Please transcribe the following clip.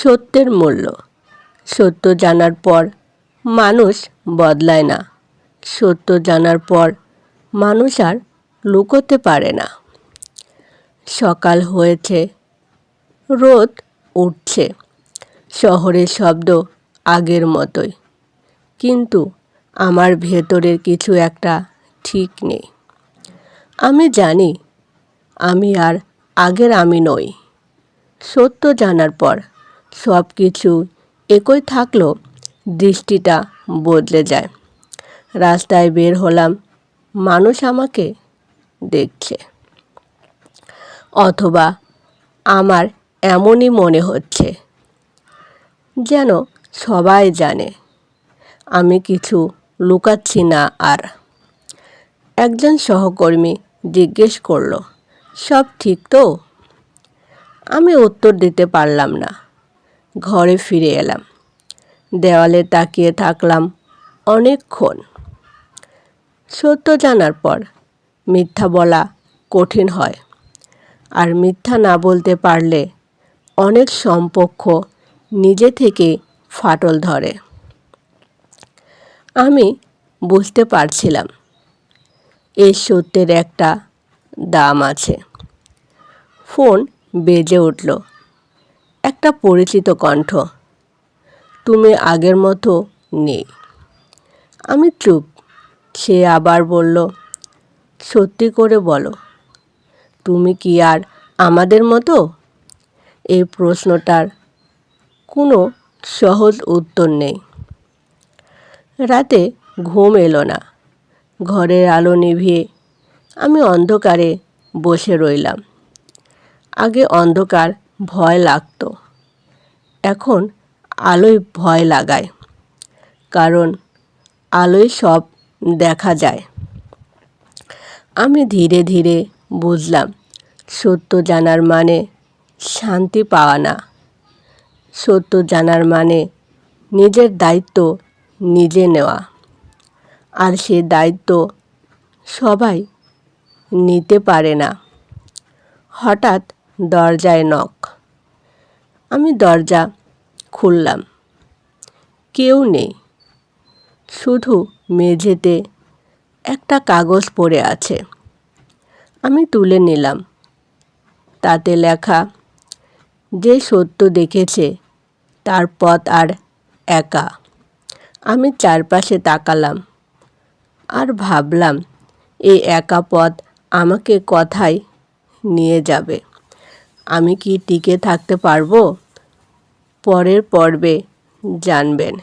সত্যের মূল্য। সত্য জানার পর মানুষ বদলায় না। সত্য জানার পর মানুষ আর লুকোতে পারে না। সকাল হয়েছে, রোদ উঠছে, শহরের শব্দ আগের মতোই। কিন্তু আমার ভেতরের কিছু একটা ঠিক নেই। আমি জানি, আমি আর আগের আমি নই। সত্য জানার পর সব কিছু একই থাকলেও দৃষ্টিটা বদলে যায়। রাস্তায় বের হলাম, মানুষ আমাকে দেখছে। অথবা আমার এমনই মনে হচ্ছে যেন সবাই জানে, আমি কিছু লুকাচ্ছি না আর। একজন সহকর্মী জিজ্ঞেস করল, সব ঠিক তো? আমি উত্তর দিতে পারলাম না। ঘরে ফিরে এলাম। দেওয়ালে তাকিয়ে থাকলাম অনেকক্ষণ। সত্য জানার পর মিথ্যা বলা কঠিন হয় আর মিথ্যা না বলতে পারলে অনেক সম্পর্ক নিজে থেকে ফাটল ধরে। আমি বুঝতে পারছিলাম এই সত্যের একটা দাম আছে। ফোন বেজে উঠল। একটা পরিচিত কণ্ঠ। তুমি আগের মতো নেই। আমি চুপ। সে আবার বলল, সত্যি করে বলো, তুমি কি আর আমাদের মতো? এই প্রশ্নটার কোনো সহজ উত্তর নেই। রাতে ঘুম এলো না। ঘরের আলো নিভিয়ে আমি অন্ধকারে বসে রইলাম। আগে অন্ধকার ভয় লাগতো। এখন আলোয় ভয় লাগায়, কারণ আলোয় সব দেখা যায়। আমি ধীরে ধীরে বুঝলাম, সত্য জানার মানে শান্তি পাওয়া না। সত্য জানার মানে নিজের দায়িত্ব নিজে নেওয়া। আর সে দায়িত্ব সবাই নিতে পারে না। হঠাৎ দরজায় নখ আমি দরজা খুললাম। কেউ নেই। শুধু মেঝেতে একটা কাগজ পড়ে আছে। আমি তুলে নিলাম। তাতে লেখা, যে সত্য দেখেছে, তার পথ আর একা। আমি চারপাশে তাকালাম আর ভাবলাম এই একা পথ আমাকে কথায় নিয়ে যাবে। আমি কি টিকে থাকতে পারব? পরের পর্বে জানবেন।